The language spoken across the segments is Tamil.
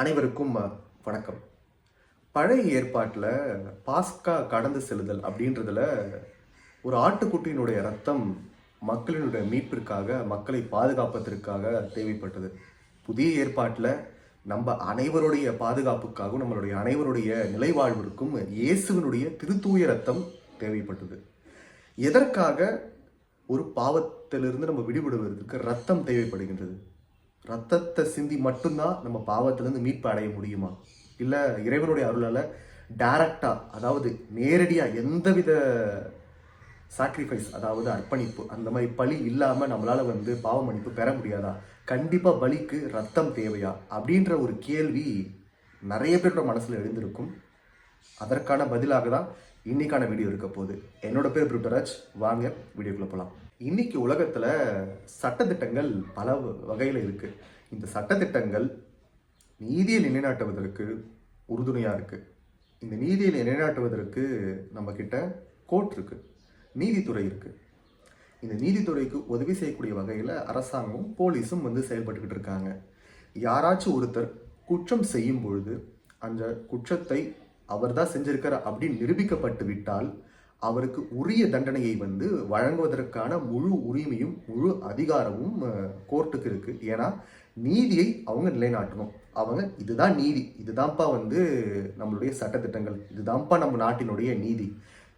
அனைவருக்கும் வணக்கம். பழைய ஏற்பாட்டில் பாஸ்கா கடந்து செல்லுதல் அப்படின்றதுல ஒரு ஆட்டுக்குட்டியினுடைய ரத்தம் மக்களினுடைய மீட்பிற்காக மக்களை பாதுகாப்பதற்காக தேவைப்பட்டது. புதிய ஏற்பாட்டில் நம்ம அனைவருடைய பாதுகாப்புக்காகவும் நம்மளுடைய அனைவருடைய நிலைவாழ்விற்கும் இயேசுவினுடைய திருத்தூய ரத்தம் தேவைப்பட்டது. எதற்காக ஒரு பாவத்திலிருந்து நம்ம விடுபடுவதற்கு ரத்தம் தேவைப்படுகின்றது? ரத்தத்தை சிந்தி மட்டும்தான் நம்ம பாவத்திலேருந்து மீட்பு அடைய முடியுமா? இல்லை இறைவனுடைய அருளால் டைரக்டாக அதாவது நேரடியாக எந்தவித சாக்ரிஃபைஸ் அதாவது அர்ப்பணிப்பு அந்த மாதிரி பலி இல்லாமல் நம்மளால் வந்து பாவ மன்னிப்பு பெற முடியாதா? கண்டிப்பாக பலிக்கு ரத்தம் தேவையா? அப்படின்ற ஒரு கேள்வி நிறைய பேரோட மனசில் எழுந்திருக்கும். அதற்கான பதிலாக தான் இன்னைக்கான வீடியோ இருக்க போகுது. என்னோட பேர் பிரிட்டராஜ் வாங்க வீடியோக்குள்ளே போகலாம் இன்னைக்கு உலகத்தில் சட்டத்திட்டங்கள் பல வகையில் இருக்குது இந்த சட்டத்திட்டங்கள் நீதியை நிலைநாட்டுவதற்கு உறுதுணையாக இருக்குது இந்த நீதியை நிலைநாட்டுவதற்கு நம்மக்கிட்ட கோர்ட் இருக்குது நீதித்துறை இருக்குது இந்த நீதித்துறைக்கு உதவி செய்யக்கூடிய வகையில் அரசாங்கமும் போலீஸும் வந்து செயல்பட்டுக்கிட்டு இருக்காங்க. யாராச்சும் ஒருத்தர் குற்றம் செய்யும் பொழுது அந்த குற்றத்தை அவர் தான் செஞ்சிருக்கிறார் அப்படின்னு நிரூபிக்கப்பட்டு விட்டால் அவருக்கு உரிய தண்டனையை வந்து வழங்குவதற்கான முழு உரிமையும் முழு அதிகாரமும் கோர்ட்டுக்கு இருக்குது ஏன்னா நீதியை அவங்க நிலைநாட்டணும். அவங்க இதுதான் நீதி. இதுதான்ப்பா வந்து நம்மளுடைய சட்டத்திட்டங்கள். இதுதான்ப்பா நம்ம நாட்டினுடைய நீதி.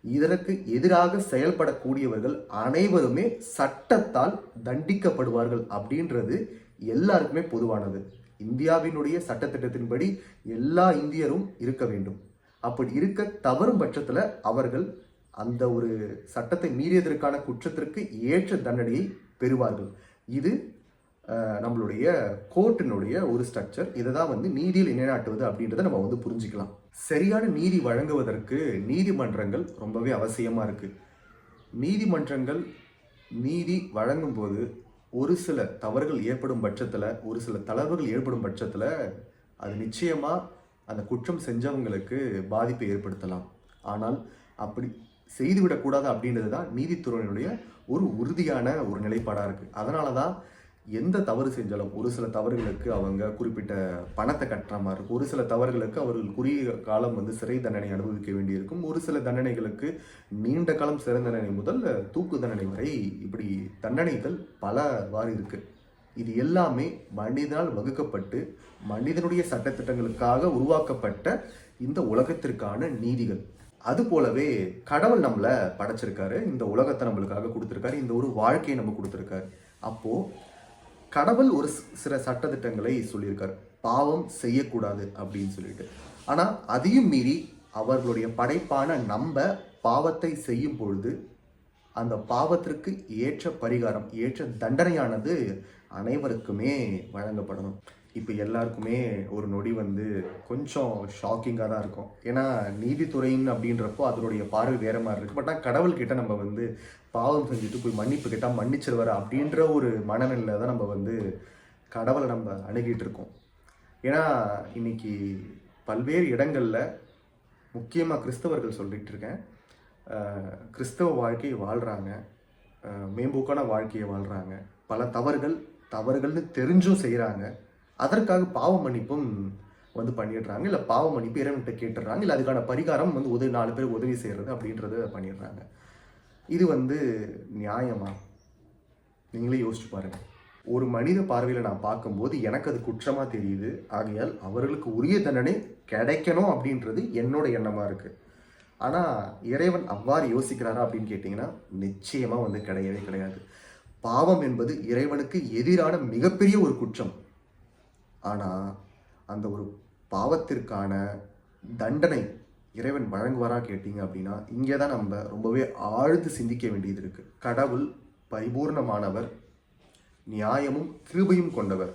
இதற்கு எதிராக செயல்படக்கூடியவர்கள் அனைவருமே சட்டத்தால் தண்டிக்கப்படுவார்கள் அப்படின்றது எல்லாருக்குமே பொதுவானது. இந்தியாவினுடைய சட்டத்திட்டத்தின்படி எல்லா இந்தியரும் இருக்க வேண்டும். அப்படி இருக்க தவறும் பட்சத்தில் அவர்கள் அந்த ஒரு சட்டத்தை மீறியதற்கான குற்றத்திற்கு ஏற்ற தண்டனையை பெறுவார்கள். இது நம்மளுடைய கோர்ட்டினுடைய ஒரு ஸ்ட்ரக்சர். இதை தான் வந்து நீதியில் நிலைநாட்டுவது அப்படின்றத நம்ம வந்து புரிஞ்சுக்கலாம். சரியான நீதி வழங்குவதற்கு நீதிமன்றங்கள் ரொம்பவே அவசியமாக இருக்குது நீதிமன்றங்கள் நீதி வழங்கும்போது ஒரு சில தவறுகள் ஏற்படும் பட்சத்தில் ஒரு சில தளர்வுகள் ஏற்படும் பட்சத்தில் அது நிச்சயமாக அந்த குற்றம் செஞ்சவங்களுக்கு பாதிப்பை ஏற்படுத்தலாம். ஆனால் அப்படி செய்துவிடக்கூடாது அப்படின்றது தான் நீதித்துறையினுடைய ஒரு உறுதியான ஒரு நிலைப்பாடாக இருக்குது அதனால தான் எந்த தவறு செஞ்சாலும் ஒரு சில தவறுகளுக்கு அவங்க குறிப்பிட்ட பணத்தை கட்டுற மாதிரி இருக்கும். ஒரு சில தவறுகளுக்கு அவர்கள் குறுகிய காலம் வந்து சிறை தண்டனை அனுபவிக்க வேண்டியிருக்கும். ஒரு சில தண்டனைகளுக்கு நீண்ட காலம் சிறை தண்டனை முதல் தூக்கு தண்டனை வரை இப்படி தண்டனைகள் பலவாறு இருக்குது இது எல்லாமே மனிதனால் வகுக்கப்பட்டு மனிதனுடைய சட்டத்திட்டங்களுக்காக உருவாக்கப்பட்ட இந்த உலகத்திற்கான நீதிகள். அது போலவே கடவுள் நம்மளை படைச்சிருக்காரு. இந்த உலகத்தை நம்மளுக்காக கொடுத்துருக்காரு. இந்த ஒரு வாழ்க்கையை நம்ம கொடுத்துருக்காரு. அப்போ கடவுள் ஒரு சில சட்டத்திட்டங்களை சொல்லியிருக்காரு. பாவம் செய்யக்கூடாது அப்படின்னு சொல்லிட்டு. ஆனால் அதையும் மீறி அவர்களுடைய படைப்பான நம்ம பாவத்தை செய்யும் பொழுது அந்த பாவத்திற்கு ஏற்ற பரிகாரம் ஏற்ற தண்டனையானது அனைவருக்குமே வழங்கப்படணும். இப்போ எல்லாருக்குமே ஒரு நொடி வந்து கொஞ்சம் ஷாக்கிங்காக தான் இருக்கும். ஏன்னா நீதித்துறைன்னு அப்படின்றப்போ அதனுடைய பார்வை வேற மாதிரி இருக்கு. பட் ஆனால் கடவுள்கிட்ட நம்ம வந்து பாவம் செஞ்சுட்டு போய் மன்னிப்பு கேட்டால் மன்னிச்சிருவார் அப்படின்ற ஒரு மனநிலையில தான் நம்ம வந்து கடவுளை நம்ம அணுகிட்டு இருக்கோம். ஏன்னா இன்னைக்கு பல்வேறு இடங்களில் முக்கியமாக கிறிஸ்தவர்கள் சொல்லிகிட்டு இருக்கேன். கிறிஸ்தவ வாழ்க்கையை வாழ்கிறாங்க மேம்போக்கான வாழ்க்கையை வாழ்கிறாங்க பல தவறுகள் தவறுகள்னு தெரிஞ்சும் செய்கிறாங்க அதற்காக பாவ மன்னிப்பும் வந்து பண்ணிடுறாங்க. இல்லை பாவ மன்னிப்பு இறைவன்கிட்ட கேட்டுடுறாங்க. இல்லை அதுக்கான பரிகாரம் வந்து உதவி நாலு பேர் உதவி செய்கிறது அப்படின்றத பண்ணிடுறாங்க. இது வந்து நியாயமா? நீங்களே யோசிச்சு பாருங்கள் ஒரு மனித பார்வையில் நான் பார்க்கும்போது எனக்கு அது குற்றமாக தெரியுது. ஆகையால் அவர்களுக்கு உரிய தண்டனை கிடைக்கணும் அப்படின்றது என்னோட எண்ணமாக இருக்குது ஆனால் இறைவன் அவ்வாறு யோசிக்கிறாரா அப்படின்னு கேட்டிங்கன்னா நிச்சயமாக வந்து கிடையவே கிடையாது. பாவம் என்பது இறைவனுக்கு எதிரான மிகப்பெரிய ஒரு குற்றம். ஆனால் அந்த ஒரு பாவத்திற்கான தண்டனை இறைவன் வழங்குவாரா கேட்டீங்க அப்படின்னா இங்கே தான் நம்ம ரொம்பவே ஆழ்ந்து சிந்திக்க வேண்டியது இருக்குது கடவுள் பரிபூர்ணமானவர் நியாயமும் கிருபையும் கொண்டவர்.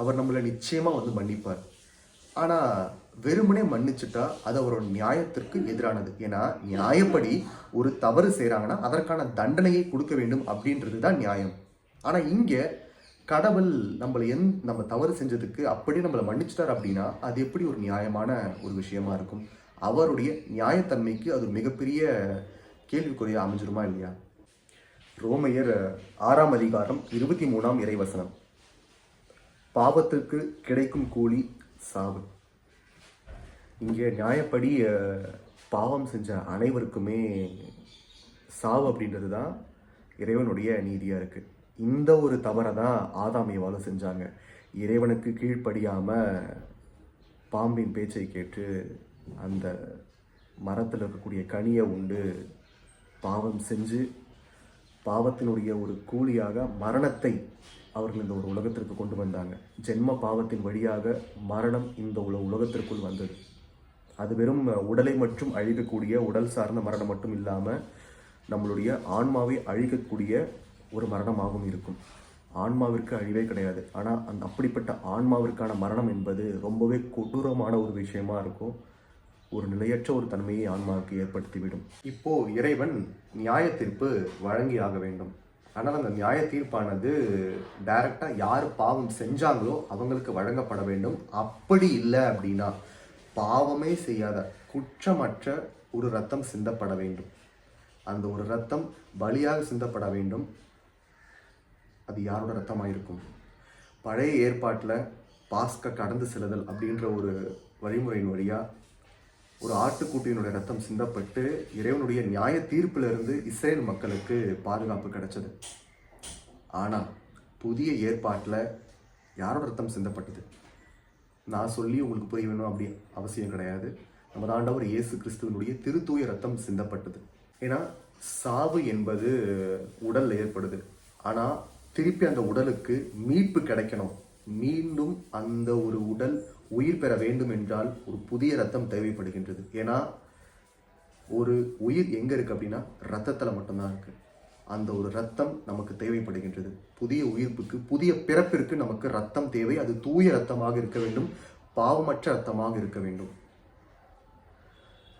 அவர் நம்மளை நிச்சயமாக வந்து மன்னிப்பார். ஆனால் வெறுமனே மன்னிச்சுட்டா அது அவரோட நியாயத்திற்கு எதிரானது. ஏன்னா நியாயப்படி ஒரு தவறு செய்கிறாங்கன்னா அதற்கான தண்டனையை கொடுக்க வேண்டும் அப்படின்றது தான் நியாயம். ஆனால் இங்கே கடவுள் நம்மளை எந் நம்ம தவறு செஞ்சதுக்கு அப்படி நம்மளை மன்னிச்சிட்டார் அப்படின்னா அது எப்படி ஒரு நியாயமான ஒரு விஷயமா இருக்கும்? அவருடைய நியாயத்தன்மைக்கு அது ஒரு மிகப்பெரிய கேள்விக்குறியா அமைஞ்சிருமா இல்லையா? ரோமையர் ஆறாம் அதிகாரம் இருபத்தி மூணாம் இறைவசனம். பாவத்திற்கு கிடைக்கும் கூலி சாவு. இங்கே நியாயப்படி பாவம் செஞ்ச அனைவருக்குமே சாவு அப்படின்றது தான் இறைவனுடைய நீதியாக இருக்குது இந்த ஒரு தவறை தான் ஆதாம் செஞ்சாங்க. இறைவனுக்கு கீழ்ப்படியாமல் பாம்பின் பேச்சை கேட்டு அந்த மரத்தில் இருக்கக்கூடிய கனியை உண்டு பாவம் செஞ்சு பாவத்தினுடைய ஒரு கூலியாக மரணத்தை அவர்கள் இந்த ஒரு உலகத்திற்கு கொண்டு வந்தாங்க. ஜென்ம பாவத்தின் வழியாக மரணம் இந்த உல உலகத்திற்குள் வந்தது. அது வெறும் உடலை மட்டும் அழிக்கக்கூடிய உடல் சார்ந்த மரணம் மட்டும் இல்லாமல் நம்மளுடைய ஆன்மாவை அழிக்கக்கூடிய ஒரு மரணமாகவும் இருக்கும். ஆன்மாவிற்கு அழிவே கிடையாது. ஆனால் அந்த அப்படிப்பட்ட ஆன்மாவிற்கான மரணம் என்பது ரொம்பவே கொடூரமான ஒரு விஷயமா இருக்கும். ஒரு நிலையற்ற ஒரு தன்மையை ஆன்மாவுக்கு ஏற்படுத்திவிடும். இப்போ இறைவன் நியாய தீர்ப்பு வழங்கி ஆக வேண்டும். ஆனால் அந்த நியாய தீர்ப்பானது டைரக்டாக யார் பாவம் செஞ்சாங்களோ அவங்களுக்கு வழங்கப்பட வேண்டும். அப்படி இல்லை அப்படின்னா பாவமே செய்யாத குற்றமற்ற ஒரு ரத்தம் சிந்தப்பட வேண்டும். அந்த ஒரு ரத்தம் பலியாக சிந்தப்பட வேண்டும். அது யாரோட ரத்தமாக இருக்கும் பழைய ஏற்பாட்டில் பாஸ்க கடந்து செல்லுதல் அப்படின்ற ஒரு வழிமுறையின் வழியாக ஒரு ஆட்டுக்குட்டியினுடைய ரத்தம் சிந்தப்பட்டு இறைவனுடைய நியாய தீர்ப்பிலிருந்து இஸ்ரேல் மக்களுக்கு பாதுகாப்பு கிடைச்சது. ஆனால் புதிய ஏற்பாட்டில் யாரோட ரத்தம் சிந்தப்பட்டது? நான் சொல்லி உங்களுக்கு புரிய வேணும் அப்படி அவசியம் கிடையாது. நமது ஆண்டவர் இயேசு கிறிஸ்துவனுடைய திருத்தூய ரத்தம் சிந்தப்பட்டது. ஏன்னா சாவு என்பது உடலில் ஏற்படுது. ஆனால் திருப்பி அந்த உடலுக்கு மீட்பு கிடைக்கணும். மீண்டும் அந்த ஒரு உடல் உயிர் பெற வேண்டும் என்றால் ஒரு புதிய ரத்தம் தேவைப்படுகின்றது. ஏன்னா ஒரு உயிர் எங்கே இருக்குது அப்படின்னா ரத்தத்தில் மட்டும்தான் இருக்குது அந்த ஒரு ரத்தம் நமக்கு தேவைப்படுகின்றது. புதிய உயிர்ப்புக்கு புதிய பிறப்பிற்கு நமக்கு ரத்தம் தேவை. அது தூய ரத்தமாக இருக்க வேண்டும். பாவமற்ற ரத்தமாக இருக்க வேண்டும்.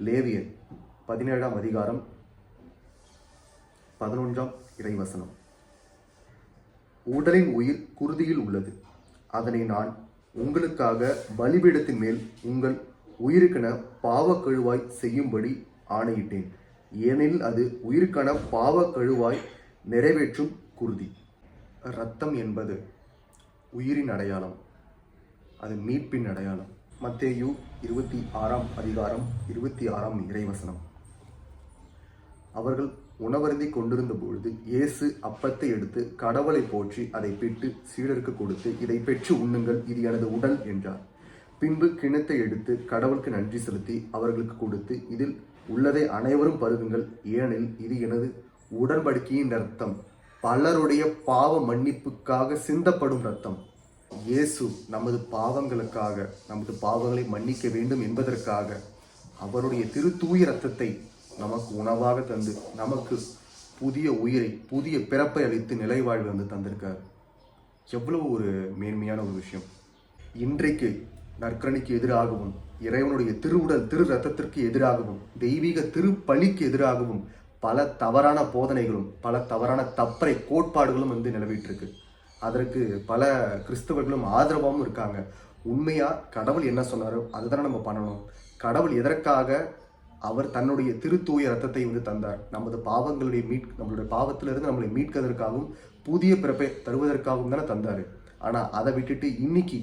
லேவியர் பதினேழாம் அதிகாரம் பதினொன்றாம் இறைவசனம். உடலின் உயிர் குருதியில் உள்ளது. அதனை நான் உங்களுக்காக பலிபீடத்தின் மேல் உங்கள் உயிருக்கென பாவக்கழுவாய் செய்யும்படி ஆணையிட்டேன். ஏனெனில் அது உயிருக்கான பாவ கழுவாய் நிறைவேற்றும் குருதி. இரத்தம் என்பது உயிரின் அடையாளம். அது மீட்பின் அடையாளம். மத்தேயு இருபத்தி ஆறாம் அதிகாரம் இருபத்தி ஆறாம் இறைவசனம். அவர்கள் உணவருந்தி கொண்டிருந்த பொழுது இயேசு அப்பத்தை எடுத்து கடவுளை போற்றி அதை பிட்டு சீடருக்கு கொடுத்து இதை பெற்று உண்ணுங்கள் இது எனது உடல் என்றார். பின்பு கிணத்தை எடுத்து கடவுளுக்கு நன்றி செலுத்தி அவர்களுக்கு கொடுத்து இதில் உள்ளதை அனைவரும் பருகுங்கள். ஏனெனில் இது எனது உடன்படிக்கையின் ரத்தம் பலருடைய பாவ மன்னிப்புக்காக சிந்தப்படும் ரத்தம் இயேசு நமது பாவங்களுக்காக நமது பாவங்களை மன்னிக்க வேண்டும் என்பதற்காக அவருடைய திரு தூய ரத்தத்தை நமக்கு உணவாக தந்து நமக்கு புதிய உயிரை புதிய பிறப்பை அளித்து நிலைவாழ்வு வந்து தந்திருக்கார். எவ்வளவு ஒரு மேன்மையான ஒரு விஷயம். இன்றைக்கு நற்கரணிக்கு எதிராகவும் இறைவனுடைய திருவுடல் திரு ரத்தத்திற்கு எதிராகவும் தெய்வீக திருப்பலிக்கு எதிராகவும் பல தவறான போதனைகளும் பல தவறான தப்பறை கோட்பாடுகளும் வந்து நிலவிட்டு இருக்கு அதற்கு பல கிறிஸ்தவர்களும் ஆதரவாகவும் இருக்காங்க. உண்மையாக கடவுள் என்ன சொன்னாரோ அதுதானே நம்ம பண்ணணும். கடவுள் எதற்காக அவர் தன்னுடைய திருத்தூய ரத்தத்தை வந்து தந்தார்? நமது பாவங்களுடைய மீட் நம்மளுடைய பாவத்திலிருந்து நம்மளை மீட்கதற்காகவும் புதிய பிறப்பை தருவதற்காகவும் தானே தந்தார். ஆனால் அதை விட்டுட்டு இன்னைக்கு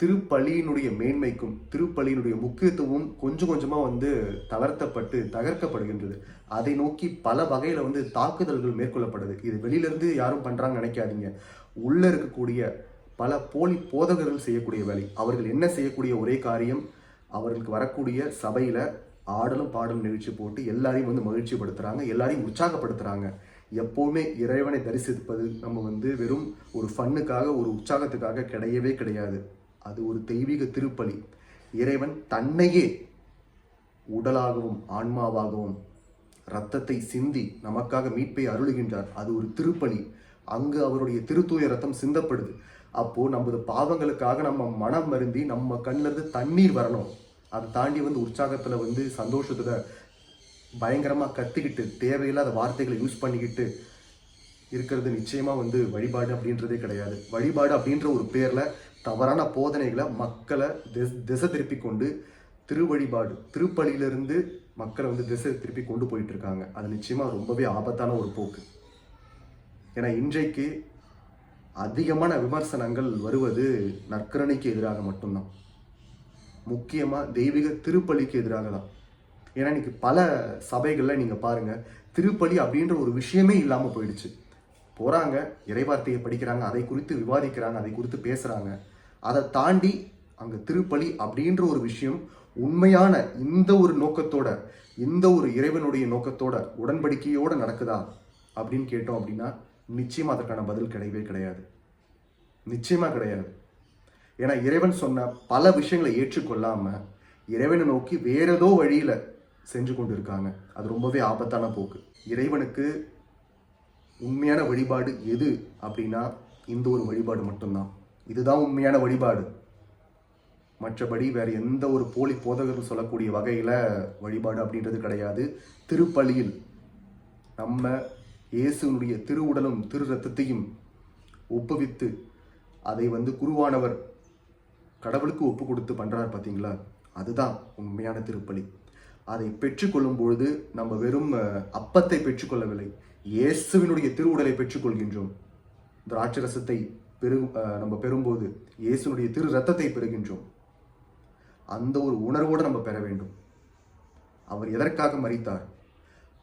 திருப்பலியினுடைய மேன்மைக்கும் திருப்பலியினுடைய முக்கியத்துவம் கொஞ்சம் கொஞ்சமாக வந்து தளர்த்தப்பட்டு தகர்க்கப்படுகின்றது. அதை நோக்கி பல வகையில் வந்து தாக்குதல்கள் மேற்கொள்ளப்படுது. இது வெளியிலேருந்து யாரும் பண்ணுறாங்கன்னு நினைக்காதீங்க. உள்ளே இருக்கக்கூடிய பல போலி போதகர்கள் செய்யக்கூடிய வேலை. அவர்கள் என்ன செய்யக்கூடிய ஒரே காரியம்? அவர்களுக்கு வரக்கூடிய சபையில் ஆடலும் பாடலும் நிகழ்ச்சி போட்டு எல்லாரையும் வந்து மகிழ்ச்சிப்படுத்துகிறாங்க எல்லாரையும் உற்சாகப்படுத்துகிறாங்க எப்போவுமே இறைவனை தரிசிப்பது நம்ம வந்து வெறும் ஒரு ஃபன்னுக்காக ஒரு உற்சாகத்துக்காக கிடையவே கிடையாது. அது ஒரு தெய்வீக திருப்பலி. இறைவன் தன்னையே உடலாகவும் ஆன்மாவாகவும் ரத்தத்தை சிந்தி நமக்காக மீட்பை அருளுகின்றார். அது ஒரு திருப்பலி. அங்கு அவருடைய திருத்தூய ரத்தம் சிந்தப்படுது. அப்போ நமது பாவங்களுக்காக நம்ம மனம் மருந்தி நம்ம கண்ணிலிருந்து தண்ணீர் வரணும். அதை தாண்டி வந்து உற்சாகத்துல வந்து சந்தோஷத்துல பயங்கரமாக கத்திக்கிட்டு தேவையில்லாத வார்த்தைகளை யூஸ் பண்ணிக்கிட்டு இருக்கிறது நிச்சயமாக வந்து வழிபாடு அப்படின்றதே கிடையாது. வழிபாடு அப்படின்ற ஒரு பேரில் தவறான போதனைகளை மக்களை திஸ்- திசை திருப்பி கொண்டு திருவழிபாடு திருப்பலியிலிருந்து மக்களை வந்து திசை திருப்பி கொண்டு போயிட்டு இருக்காங்க அது நிச்சயமா ரொம்பவே ஆபத்தான ஒரு போக்கு. ஏன்னா இன்றைக்கு அதிகமான விமர்சனங்கள் வருவது நற்கரணைக்கு எதிராக மட்டும்தான். முக்கியமாக தெய்வீக திருப்பலிக்கு எதிராக தான் ஏன்னா இன்னைக்கு பல சபைகளில் நீங்கள் பாருங்கள் திருப்பலி அப்படின்ற ஒரு விஷயமே இல்லாமல் போயிடுச்சு. போகிறாங்க இறைவார்த்தையை படிக்கிறாங்க அதை குறித்து விவாதிக்கிறாங்க அதை குறித்து பேசுகிறாங்க அதை தாண்டி அங்கே திருப்பலி அப்படின்ற ஒரு விஷயம் உண்மையான இந்த ஒரு நோக்கத்தோட இந்த ஒரு இறைவனுடைய நோக்கத்தோட உடன்படிக்கையோடு நடக்குதா அப்படின்னு கேட்டோம் அப்படின்னா நிச்சயமாக அதற்கான பதில் கிடையவே கிடையாது. நிச்சயமாக கிடையாது. ஏன்னா இறைவன் சொன்ன பல விஷயங்களை ஏற்றுக்கொள்ளாமல் இறைவனை நோக்கி வேற ஏதோ வழியில செஞ்சு கொண்டு இருக்காங்க அது ரொம்பவே ஆபத்தான போக்கு. இறைவனுக்கு உண்மையான வழிபாடு எது அப்படின்னா இந்த ஒரு வழிபாடு மட்டும்தான். இதுதான் உண்மையான வழிபாடு. மற்றபடி வேறு எந்த ஒரு போலி போதகரும் சொல்லக்கூடிய வகையில் வழிபாடு அப்படின்றது கிடையாது. திருப்பலியில் நம்ம இயேசுனுடைய திருவுடலும் திரு ரத்தத்தையும் ஒப்புவித்து அதை வந்து குருவானவர் கடவுளுக்கு ஒப்பு கொடுத்து பண்ணுறார் பார்த்தீங்களா அதுதான் உண்மையான திருப்பலி. அதை பெற்றுக்கொள்ளும் பொழுது நம்ம வெறும் அப்பத்தை பெற்றுக்கொள்ளவில்லை. இயேசுவினுடைய திருவுடலை பெற்றுக்கொள்கின்றோம். திராட்சரசத்தை பெரு நம்ம பெறும்போது இயேசுனுடைய திரு ரத்தத்தை பெறுகின்றோம். அந்த ஒரு உணர்வோடு நம்ம பெற வேண்டும். அவர் எதற்காக மறித்தார்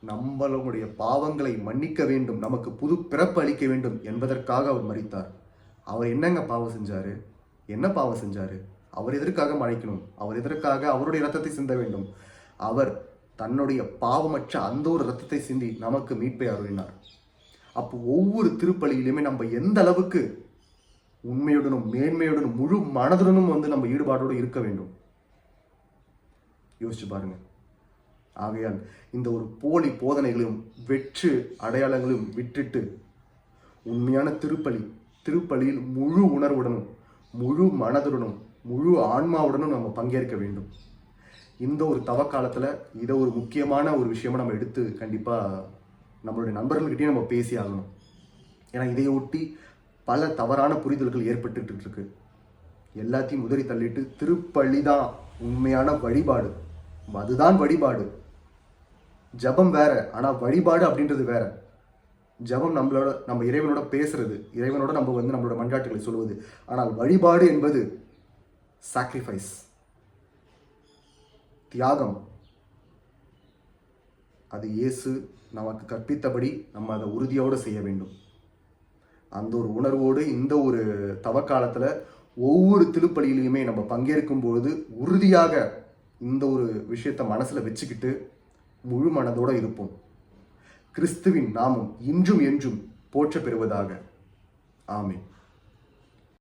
நம்மளுடைய பாவங்களை மன்னிக்க வேண்டும். நமக்கு புது பிறப்பு அளிக்க வேண்டும் என்பதற்காக அவர் மறித்தார் அவர் என்னங்க பாவம் செஞ்சார்? என்ன பாவம் செஞ்சார்? அவர் எதற்காக மறைக்கணும்? அவர் எதற்காக அவருடைய ரத்தத்தை சிந்த வேண்டும்? அவர் தன்னுடைய பாவமற்ற அந்த ஒரு ரத்தத்தை சிந்தி நமக்கு மீட்பை அருளினார். அப்போ ஒவ்வொரு திருப்பலியிலுமே நம்ம எந்த அளவுக்கு உண்மையுடனும் மேன்மையுடனும் முழு மனதுடனும் வந்து நம்ம ஈடுபாடோடு இருக்க வேண்டும்? யோசிச்சு பாருங்க. ஆகையால் இந்த ஒரு போலி போதனைகளையும் வெற்று அடையாளங்களையும் விட்டுட்டு உண்மையான திருப்பலி திருப்பலியில் முழு உணர்வுடனும் முழு மனதுடனும் முழு ஆன்மாவுடனும் நம்ம பங்கேற்க வேண்டும். இந்த ஒரு தவ காலத்தில் இதை ஒரு முக்கியமான ஒரு விஷயமா நம்ம எடுத்து கண்டிப்பாக நம்மளுடைய நண்பர்கள்கிட்டயும் நம்ம பேசி ஆகணும். ஏன்னா இதை ஒட்டி பல தவறான புரிதல்கள் ஏற்பட்டுட்டு இருக்கு எல்லாத்தையும் உதறி தள்ளிட்டு திருப்பள்ளி தான் உண்மையான வழிபாடு. அதுதான் வழிபாடு. ஜெபம் வேற ஆனால் வழிபாடு அப்படின்றது வேற. ஜெபம் நம்மளோட நம்ம இறைவனோட பேசுறது இறைவனோட நம்ம வந்து நம்மளோட மன்றாட்டுகளை சொல்வது. ஆனால் வழிபாடு என்பது சாக்ரிஃபைஸ் தியாகம். அது இயேசு நமக்கு கற்பித்தபடி நம்ம அதை உறுதியோடு செய்ய வேண்டும். அந்த ஒரு உணர்வோடு இந்த ஒரு தவக்காலத்தில் ஒவ்வொரு திருப்பலியிலையுமே நம்ம பங்கேற்கும் பொழுது உறுதியாக இந்த ஒரு விஷயத்தை மனசில் வச்சுக்கிட்டு முழு மனதோடு இருப்போம். கிறிஸ்துவின் நாமம் இன்றும் என்றும் போற்ற பெறுவதாக ஆமென்.